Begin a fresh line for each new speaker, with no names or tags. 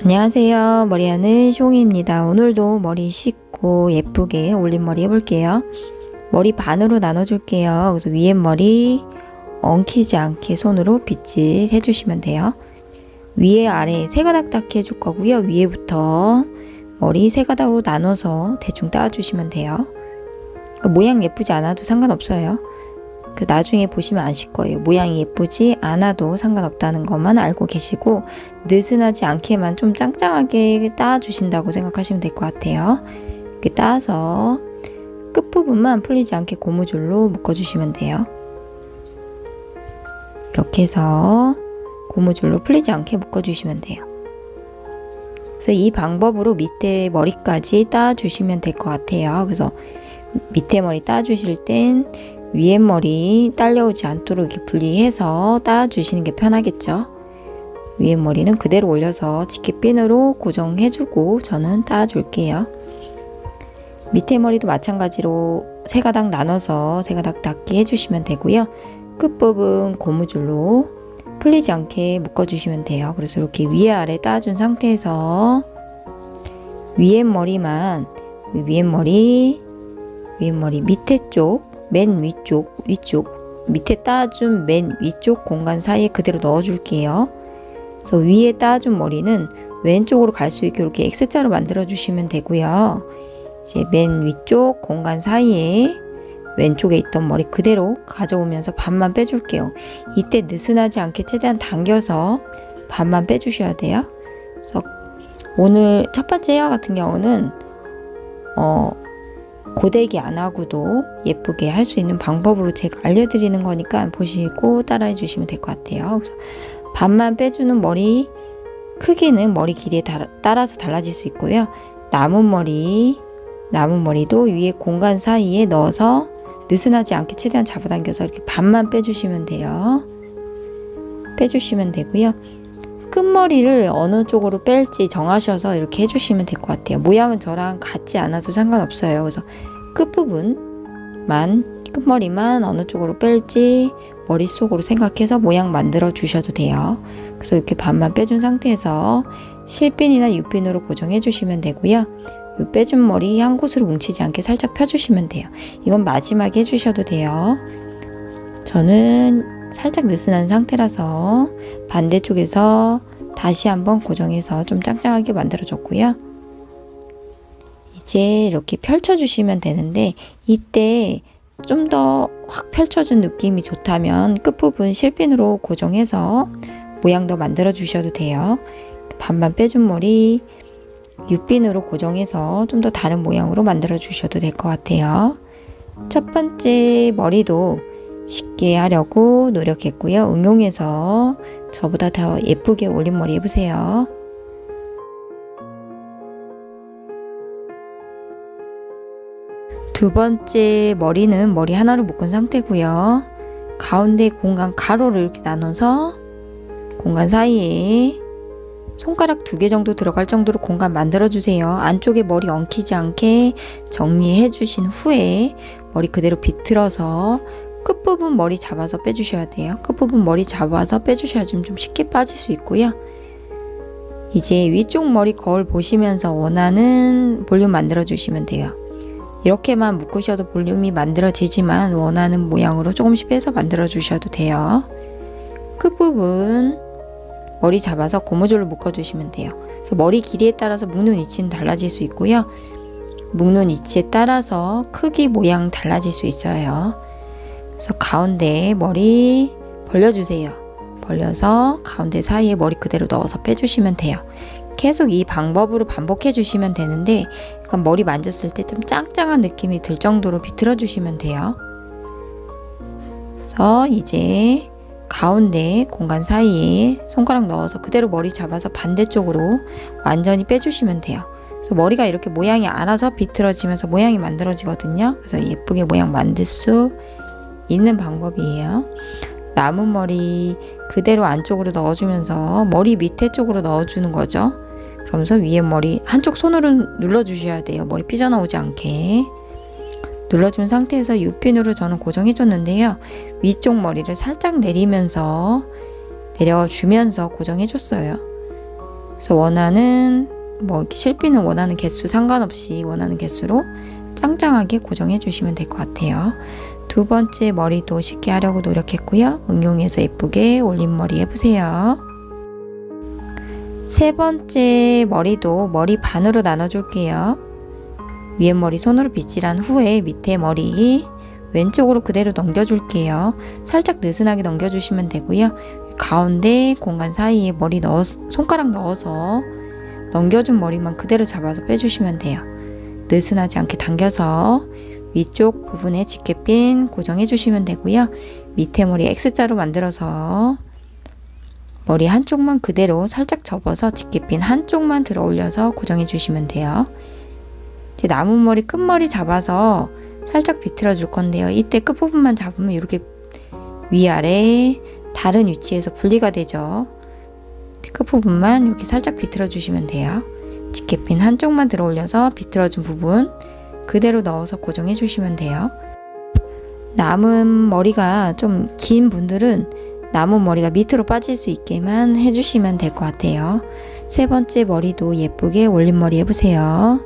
안녕하세요. 머리하는 숑입니다. 오늘도 머리 씻고 예쁘게 올림머리 해볼게요. 머리 반으로 나눠줄게요. 그래서 위에 머리 엉키지 않게 손으로 빗질 해주시면 돼요. 위에 아래 세 가닥 딱 해줄 거고요. 위에부터 머리 세 가닥으로 나눠서 대충 따주시면 돼요. 모양 예쁘지 않아도 상관없어요. 그 나중에 보시면 아실 거예요. 모양이 예쁘지 않아도 상관없다는 것만 알고 계시고 느슨하지 않게만 좀 짱짱하게 따주신다고 생각하시면 될 것 같아요. 이렇게 따서 끝부분만 풀리지 않게 고무줄로 묶어주시면 돼요. 이렇게 해서 고무줄로 풀리지 않게 묶어주시면 돼요. 그래서 이 방법으로 밑에 머리까지 따주시면 될 것 같아요. 그래서 밑에 머리 따주실 땐 위에 머리 딸려오지 않도록 이렇게 분리해서 따주시는 게 편하겠죠. 위에 머리는 그대로 올려서 지켓핀으로 고정해주고 저는 따줄게요. 밑에 머리도 마찬가지로 세 가닥 나눠서 세 가닥 닿게 해주시면 되고요. 끝부분 고무줄로 풀리지 않게 묶어주시면 돼요. 그래서 이렇게 위에 아래 따준 상태에서 위에 머리만 위에 머리 위에 머리 밑에 쪽 맨 위쪽, 위쪽, 밑에 따준 맨 위쪽 공간 사이에 그대로 넣어줄게요. 그래서 위에 따준 머리는 왼쪽으로 갈 수 있게 이렇게 X자로 만들어 주시면 되고요. 이제 맨 위쪽 공간 사이에 왼쪽에 있던 머리 그대로 가져오면서 반만 빼줄게요. 이때 느슨하지 않게 최대한 당겨서 반만 빼주셔야 돼요. 그래서 오늘 첫 번째 헤어 같은 경우는 어, 고데기 안 하고도 예쁘게 할 수 있는 방법으로 제가 알려드리는 거니까 보시고 따라해 주시면 될 것 같아요. 그래서 반만 빼주는 머리 크기는 머리 길이에 따라서 달라질 수 있고요. 남은 머리, 남은 머리도 위에 공간 사이에 넣어서 느슨하지 않게 최대한 잡아당겨서 이렇게 반만 빼주시면 돼요. 빼주시면 되고요. 끝머리를 어느 쪽으로 뺄지 정하셔서 이렇게 해주시면 될 것 같아요. 모양은 저랑 같지 않아도 상관없어요. 그래서 끝부분만, 끝머리만 어느 쪽으로 뺄지 머릿속으로 생각해서 모양 만들어 주셔도 돼요. 그래서 이렇게 반만 빼준 상태에서 실핀이나 유핀으로 고정해 주시면 되고요. 이 빼준 머리 한 곳으로 뭉치지 않게 살짝 펴주시면 돼요. 이건 마지막에 해주셔도 돼요. 저는 살짝 느슨한 상태라서 반대쪽에서 다시 한번 고정해서 좀 짱짱하게 만들어줬고요. 이제 이렇게 펼쳐주시면 되는데 이때 좀 더 확 펼쳐준 느낌이 좋다면 끝부분 실핀으로 고정해서 모양 더 만들어 주셔도 돼요. 반만 빼준 머리 육빈으로 고정해서 좀 더 다른 모양으로 만들어 주셔도 될 것 같아요. 첫 번째 머리도 쉽게 하려고 노력했고요. 응용해서 저보다 더 예쁘게 올린 머리 해보세요. 두 번째 머리는 머리 하나로 묶은 상태고요. 가운데 공간 가로를 이렇게 나눠서 공간 사이에 손가락 두 개 정도 들어갈 정도로 공간 만들어 주세요. 안쪽에 머리 엉키지 않게 정리해 주신 후에 머리 그대로 비틀어서 끝부분 머리 잡아서 빼주셔야 돼요. 끝부분 머리 잡아서 빼주셔야 좀, 좀 쉽게 빠질 수 있고요. 이제 위쪽 머리 거울 보시면서 원하는 볼륨 만들어 주시면 돼요. 이렇게만 묶으셔도 볼륨이 만들어지지만 원하는 모양으로 조금씩 빼서 만들어 주셔도 돼요. 끝부분 머리 잡아서 고무줄로 묶어 주시면 돼요. 그래서 머리 길이에 따라서 묶는 위치는 달라질 수 있고요. 묶는 위치에 따라서 크기 모양 달라질 수 있어요. 그래서 가운데 머리 벌려주세요. 벌려서 가운데 사이에 머리 그대로 넣어서 빼주시면 돼요. 계속 이 방법으로 반복해 주시면 되는데 머리 만졌을 때 좀 짱짱한 느낌이 들 정도로 비틀어 주시면 돼요. 그래서 이제 가운데 공간 사이에 손가락 넣어서 그대로 머리 잡아서 반대쪽으로 완전히 빼주시면 돼요. 그래서 머리가 이렇게 모양이 알아서 비틀어지면서 모양이 만들어지거든요. 그래서 예쁘게 모양 만들 수 있는 방법이에요. 남은 머리 그대로 안쪽으로 넣어주면서 머리 밑에 쪽으로 넣어주는 거죠. 그러면서 위에 머리 한쪽 손으로 눌러주셔야 돼요. 머리 삐져나오지 않게. 눌러준 상태에서 유핀으로 저는 고정해줬는데요. 위쪽 머리를 살짝 내리면서 내려주면서 고정해줬어요. 그래서 원하는 뭐 실비는 원하는 개수 상관없이 원하는 개수로 짱짱하게 고정해 주시면 될 것 같아요. 두 번째 머리도 쉽게 하려고 노력했고요. 응용해서 예쁘게 올림머리 해보세요. 세 번째 머리도 머리 반으로 나눠줄게요. 위에 머리 손으로 빗질한 후에 밑에 머리 왼쪽으로 그대로 넘겨줄게요. 살짝 느슨하게 넘겨주시면 되고요. 가운데 공간 사이에 머리 넣어 손가락 넣어서 넘겨준 머리만 그대로 잡아서 빼주시면 돼요. 느슨하지 않게 당겨서 위쪽 부분에 집게 핀 고정해 주시면 되고요. 밑에 머리 X자로 만들어서 머리 한쪽만 그대로 살짝 접어서 집게핀 한쪽만 들어 올려서 고정해 주시면 돼요. 이제 남은 머리 끝머리 잡아서 살짝 비틀어 줄 건데요. 이때 끝부분만 잡으면 이렇게 위아래 다른 위치에서 분리가 되죠. 끝부분만 이렇게 살짝 비틀어 주시면 돼요. 집게핀 한쪽만 들어 올려서 비틀어 준 부분 그대로 넣어서 고정해 주시면 돼요. 남은 머리가 좀 긴 분들은 남은 머리가 밑으로 빠질 수 있게만 해주시면 될 것 같아요. 세 번째 머리도 예쁘게 올림머리 해보세요.